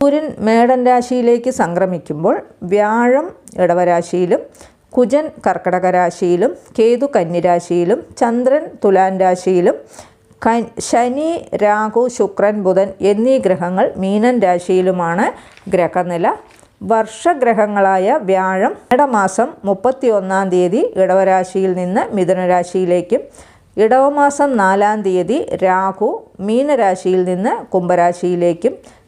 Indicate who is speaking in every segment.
Speaker 1: സൂര്യൻ മേടൻ രാശിയിലേക്ക് സംക്രമിക്കുമ്പോൾ വ്യാഴം ഇടവരാശിയിലും കുജൻ കർക്കടക രാശിയിലും കേതു കന്നിരാശിയിലും ചന്ദ്രൻ തുലാൻ രാശിയിലും ശനി രാഹു ശുക്രൻ ബുധൻ എന്നീ ഗ്രഹങ്ങൾ മീനൻ രാശിയിലുമാണ് ഗ്രഹനില. വർഷഗ്രഹങ്ങളായ വ്യാഴം ഇടമാസം മുപ്പത്തി ഒന്നാം തീയതി ഇടവരാശിയിൽ നിന്ന് മിഥുനരാശിയിലേക്കും ഇടവമാസം നാലാം തീയതി രാഹു മീനരാശിയിൽ നിന്ന് കുംഭരാശിയിലേക്കും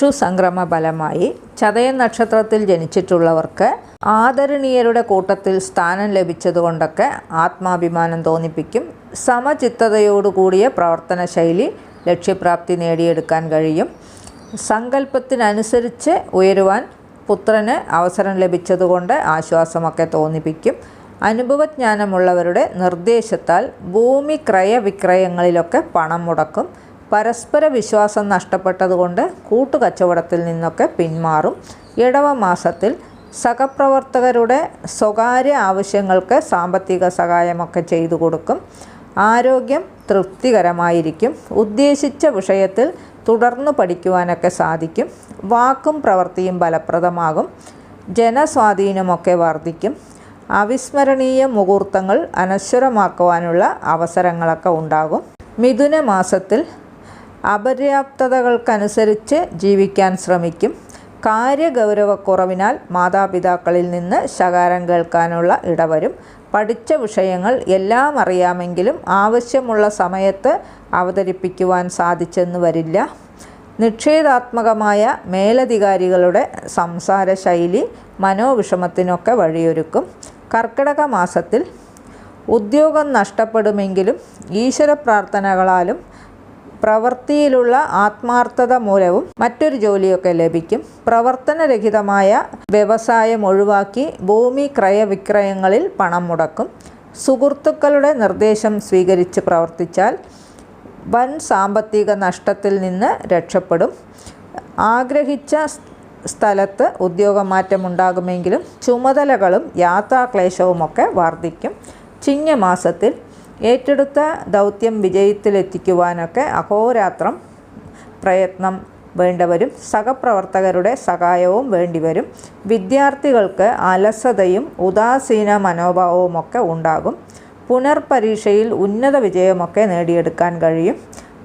Speaker 1: വിഷു സംക്രമ ഫലമായി ചതയൻ നക്ഷത്രത്തിൽ ജനിച്ചിട്ടുള്ളവർക്ക് ആദരണീയരുടെ കൂട്ടത്തിൽ സ്ഥാനം ലഭിച്ചതുകൊണ്ടൊക്കെ ആത്മാഭിമാനം തോന്നിപ്പിക്കും. സമചിത്തതയോടുകൂടിയ പ്രവർത്തന ശൈലി ലക്ഷ്യപ്രാപ്തി നേടിയെടുക്കാൻ കഴിയും. സങ്കല്പത്തിനനുസരിച്ച് ഉയരുവാൻ പുത്രന് അവസരം ലഭിച്ചതുകൊണ്ട് ആശ്വാസമൊക്കെ തോന്നിപ്പിക്കും. അനുഭവജ്ഞാനമുള്ളവരുടെ നിർദ്ദേശത്താൽ ഭൂമി ക്രയവിക്രയങ്ങളിലൊക്കെ പണം മുടക്കും. പരസ്പര വിശ്വാസം നഷ്ടപ്പെട്ടതുകൊണ്ട് കൂട്ടുകച്ചവടത്തിൽ നിന്നൊക്കെ പിന്മാറും. ഇടവ മാസത്തിൽ സഹപ്രവർത്തകരുടെ സ്വകാര്യ ആവശ്യങ്ങൾക്ക് സാമ്പത്തിക സഹായമൊക്കെ ചെയ്തു കൊടുക്കും. ആരോഗ്യം തൃപ്തികരമായിരിക്കും. ഉദ്ദേശിച്ച വിഷയത്തിൽ തുടർന്ന് പഠിക്കുവാനൊക്കെ സാധിക്കും. വാക്കും പ്രവൃത്തിയും ഫലപ്രദമാകും. ജനസ്വാധീനമൊക്കെ വർദ്ധിക്കും. അവിസ്മരണീയ മുഹൂർത്തങ്ങൾ അനശ്വരമാക്കുവാനുള്ള അവസരങ്ങളൊക്കെ ഉണ്ടാകും. മിഥുന മാസത്തിൽ അപര്യാപ്തതകൾക്കനുസരിച്ച് ജീവിക്കാൻ ശ്രമിക്കും. കാര്യഗൗരവക്കുറവിനാൽ മാതാപിതാക്കളിൽ നിന്ന് ശകാരം കേൾക്കാനുള്ള ഇടവരും. പഠിച്ച വിഷയങ്ങൾ എല്ലാം അറിയാമെങ്കിലും ആവശ്യമുള്ള സമയത്ത് അവതരിപ്പിക്കുവാൻ സാധിച്ചെന്ന് വരില്ല. നിക്ഷേധാത്മകമായ മേലധികാരികളുടെ സംസാര ശൈലി മനോവിഷമത്തിനൊക്കെ വഴിയൊരുക്കും. കർക്കിടക മാസത്തിൽ ഉദ്യോഗം നഷ്ടപ്പെടുമെങ്കിലും ഈശ്വര പ്രാർത്ഥനകളാലും പ്രവൃത്തിയിലുള്ള ആത്മാർത്ഥത മൂലവും മറ്റൊരു ജോലിയൊക്കെ ലഭിക്കും. പ്രവർത്തനരഹിതമായ വ്യവസായം ഒഴിവാക്കി ഭൂമി ക്രയവിക്രയങ്ങളിൽ പണം മുടക്കും. സുഹൃത്തുക്കളുടെ നിർദ്ദേശം സ്വീകരിച്ച് പ്രവർത്തിച്ചാൽ വൻ സാമ്പത്തിക നഷ്ടത്തിൽ നിന്ന് രക്ഷപ്പെടും. ആഗ്രഹിച്ച സ്ഥലത്ത് ഉദ്യോഗമാറ്റമുണ്ടാകുമെങ്കിലും ചുമതലകളും യാത്രാക്ലേശവുമൊക്കെ വർദ്ധിക്കും. ചിങ്ങമാസത്തിൽ ഏറ്റെടുത്ത ദൗത്യം വിജയത്തിലെത്തിക്കുവാനൊക്കെ അഹോരാത്രം പ്രയത്നം വേണ്ടവരും സഹപ്രവർത്തകരുടെ സഹായവും വേണ്ടിവരും. വിദ്യാർത്ഥികൾക്ക് അലസതയും ഉദാസീന മനോഭാവവുമൊക്കെ ഉണ്ടാകും. പുനർപരീക്ഷയിൽ ഉന്നത വിജയമൊക്കെ നേടിയെടുക്കാൻ കഴിയും.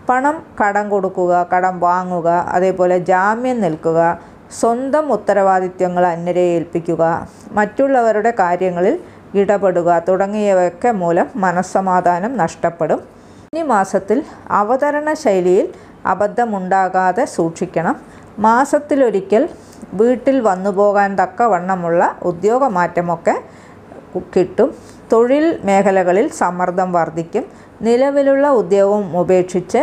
Speaker 1: പണം കടം കൊടുക്കുക കടം വാങ്ങുക അതേപോലെ ജാമ്യം നിൽക്കുക സ്വന്തം ഉത്തരവാദിത്വങ്ങൾ അന്യരെ ഏൽപ്പിക്കുക മറ്റുള്ളവരുടെ കാര്യങ്ങളിൽ ഇടപെടുക തുടങ്ങിയവയൊക്കെ മൂലം മനസ്സമാധാനം നഷ്ടപ്പെടും. ഈ മാസത്തിൽ അവതരണ ശൈലിയിൽ അബദ്ധമുണ്ടാകാതെ സൂക്ഷിക്കണം. മാസത്തിലൊരിക്കൽ വീട്ടിൽ വന്നു പോകാൻ തക്കവണ്ണമുള്ള ഉദ്യോഗമാറ്റമൊക്കെ കിട്ടും. തൊഴിൽ മേഖലകളിൽ സമ്മർദ്ദം വർദ്ധിക്കും. നിലവിലുള്ള ഉദ്യോഗം ഉപേക്ഷിച്ച്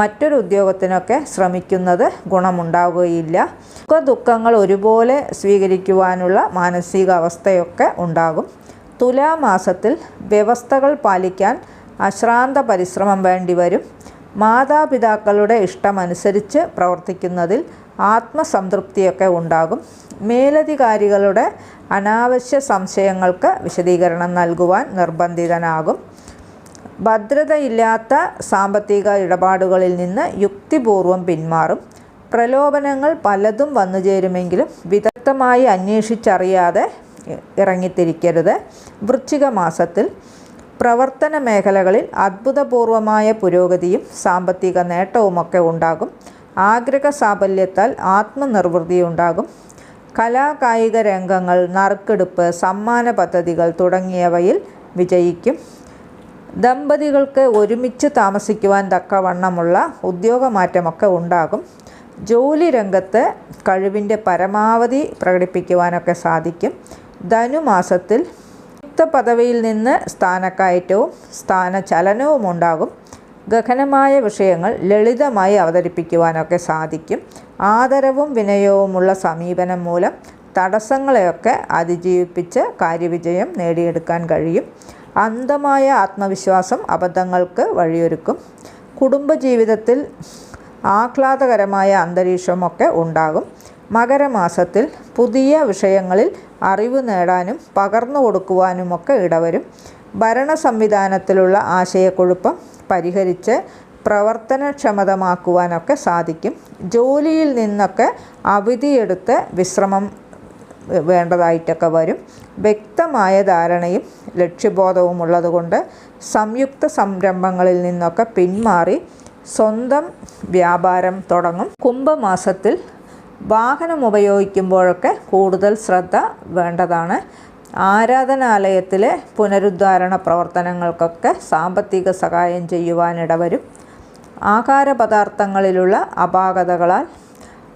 Speaker 1: മറ്റൊരു ഉദ്യോഗത്തിനൊക്കെ ശ്രമിക്കുന്നത് ഗുണമുണ്ടാവുകയില്ല. ദുഃഖങ്ങൾ ഒരുപോലെ സ്വീകരിക്കുവാനുള്ള മാനസികാവസ്ഥയൊക്കെ ഉണ്ടാകും. തുലാമാസത്തിൽ വ്യവസ്ഥകൾ പാലിക്കാൻ അശ്രാന്ത പരിശ്രമം വേണ്ടിവരും മാതാപിതാക്കളുടെ ഇഷ്ടമനുസരിച്ച് പ്രവർത്തിക്കുന്നതിൽ ആത്മസംതൃപ്തിയൊക്കെ ഉണ്ടാകും. മേലധികാരികളുടെ അനാവശ്യ സംശയങ്ങൾക്ക് വിശദീകരണം നൽകുവാൻ നിർബന്ധിതനാകും. ഭദ്രതയില്ലാത്ത സാമ്പത്തിക ഇടപാടുകളിൽ നിന്ന് യുക്തിപൂർവം പിന്മാറും. പ്രലോഭനങ്ങൾ പലതും വന്നു ചേരുമെങ്കിലും വിദഗ്ധമായി അന്വേഷിച്ചറിയാതെ ഇറങ്ങിത്തിരിക്കരുത്. വൃശ്ചിക മാസത്തിൽ പ്രവർത്തന മേഖലകളിൽ അത്ഭുതപൂർവമായ പുരോഗതിയും സാമ്പത്തിക നേട്ടവുമൊക്കെ ഉണ്ടാകും. ആഗ്രഹ സാഫല്യത്താൽ ആത്മനിർവൃതി ഉണ്ടാകും കലാകായിക രംഗങ്ങൾ നറുക്കെടുപ്പ് സമ്മാന പദ്ധതികൾ തുടങ്ങിയവയിൽ വിജയിക്കും. ദമ്പതികൾക്ക് ഒരുമിച്ച് താമസിക്കുവാൻ തക്കവണ്ണമുള്ള ഉദ്യോഗമാറ്റമൊക്കെ ഉണ്ടാകും. ജോലി രംഗത്ത് കഴിവിന്റെ പരമാവധി പ്രകടിപ്പിക്കുവാനൊക്കെ സാധിക്കും. ധനുമാസത്തിൽ പദവിയിൽ നിന്ന് സ്ഥാനക്കയറ്റവും സ്ഥാനചലനവും ഉണ്ടാകും. ഗഹനമായ വിഷയങ്ങൾ ലളിതമായി അവതരിപ്പിക്കുവാനൊക്കെ സാധിക്കും. ആദരവും വിനയവുമുള്ള സമീപനം മൂലം തടസ്സങ്ങളെയൊക്കെ അതിജീവിപ്പിച്ച് കാര്യവിജയം നേടിയെടുക്കാൻ കഴിയും. അന്ധമായ ആത്മവിശ്വാസം അബദ്ധങ്ങൾക്ക് വഴിയൊരുക്കും. കുടുംബജീവിതത്തിൽ ആഹ്ലാദകരമായ അന്തരീക്ഷമൊക്കെ ഉണ്ടാകും. മകരമാസത്തിൽ പുതിയ വിഷയങ്ങളിൽ അറിവ് നേടാനും പകർന്നു കൊടുക്കുവാനുമൊക്കെ ഇടവരും. ഭരണ സംവിധാനത്തിലുള്ള ആശയക്കുഴപ്പം പരിഹരിച്ച് പ്രവർത്തനക്ഷമതമാക്കുവാനൊക്കെ സാധിക്കും. ജോലിയിൽ നിന്നൊക്കെ അവധിയെടുത്ത് വിശ്രമം വേണ്ടതായിട്ടൊക്കെ വരും. വ്യക്തമായ ധാരണയും ലക്ഷ്യബോധവും ഉള്ളതുകൊണ്ട് സംയുക്ത സംരംഭങ്ങളിൽ നിന്നൊക്കെ പിന്മാറി സ്വന്തം വ്യാപാരം തുടങ്ങും. കുംഭമാസത്തിൽ വാഹനം ഉപയോഗിക്കുമ്പോഴൊക്കെ കൂടുതൽ ശ്രദ്ധ വേണ്ടതാണ്. ആരാധനാലയത്തിലെ പുനരുദ്ധാരണ പ്രവർത്തനങ്ങൾക്കൊക്കെ സാമ്പത്തിക സഹായം ചെയ്യുവാനിടവരും ആഹാര പദാർത്ഥങ്ങളിലുള്ള അപാകതകളാൽ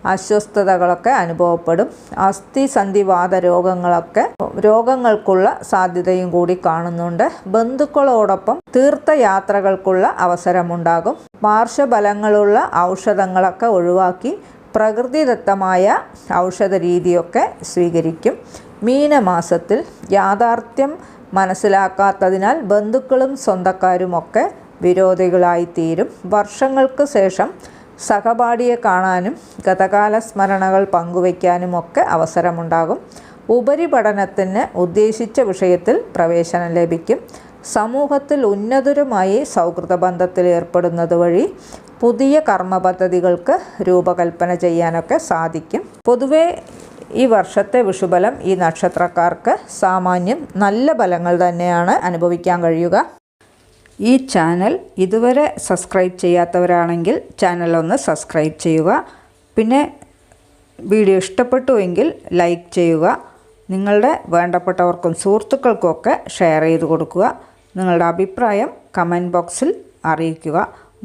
Speaker 1: അസ്വസ്ഥതകളൊക്കെ അനുഭവപ്പെടും. അസ്ഥി സന്ധിവാത രോഗങ്ങളൊക്കെ രോഗങ്ങൾക്കുള്ള സാധ്യതയും കൂടി കാണുന്നുണ്ട്. ബന്ധുക്കളോടൊപ്പം തീർത്ഥയാത്രകൾക്കുള്ള അവസരമുണ്ടാകും. പാർശ്വഫലങ്ങളുള്ള ഔഷധങ്ങളൊക്കെ ഒഴിവാക്കി പ്രകൃതിദത്തമായ ഔഷധ രീതിയൊക്കെ സ്വീകരിക്കും. മീനമാസത്തിൽ യാഥാർത്ഥ്യം മനസ്സിലാക്കാത്തതിനാൽ ബന്ധുക്കളും സ്വന്തക്കാരുമൊക്കെ വിരോധികളായിത്തീരും. വർഷങ്ങൾക്ക് ശേഷം സഹപാഠിയെ കാണാനും ഗതകാല സ്മരണകൾ പങ്കുവയ്ക്കാനുമൊക്കെ അവസരമുണ്ടാകും. ഉപരിപഠനത്തിന് ഉദ്ദേശിച്ച വിഷയത്തിൽ പ്രവേശനം ലഭിക്കും. സമൂഹത്തിൽ ഉന്നതരുമായി സൗഹൃദ ബന്ധത്തിൽ ഏർപ്പെടുന്നത് വഴി പുതിയ കർമ്മ പദ്ധതികൾക്ക് രൂപകൽപ്പന ചെയ്യാനൊക്കെ സാധിക്കും. പൊതുവെ ഈ വർഷത്തെ വിഷുബലം ഈ നക്ഷത്രക്കാർക്ക് സാമാന്യം നല്ല ഫലങ്ങൾ തന്നെയാണ് അനുഭവിക്കാൻ കഴിയുക. ഈ ചാനൽ ഇതുവരെ സബ്സ്ക്രൈബ് ചെയ്യാത്തവരാണെങ്കിൽ ചാനൽ ഒന്ന് സബ്സ്ക്രൈബ് ചെയ്യുക. പിന്നെ വീഡിയോ ഇഷ്ടപ്പെട്ടുവെങ്കിൽ ലൈക്ക് ചെയ്യുക. നിങ്ങളുടെ വേണ്ടപ്പെട്ടവർക്കും സുഹൃത്തുക്കൾക്കുമൊക്കെ ഷെയർ ചെയ്ത് കൊടുക്കുക. നിങ്ങളുടെ അഭിപ്രായം കമന്റ് ബോക്സിൽ അറിയിക്കുക.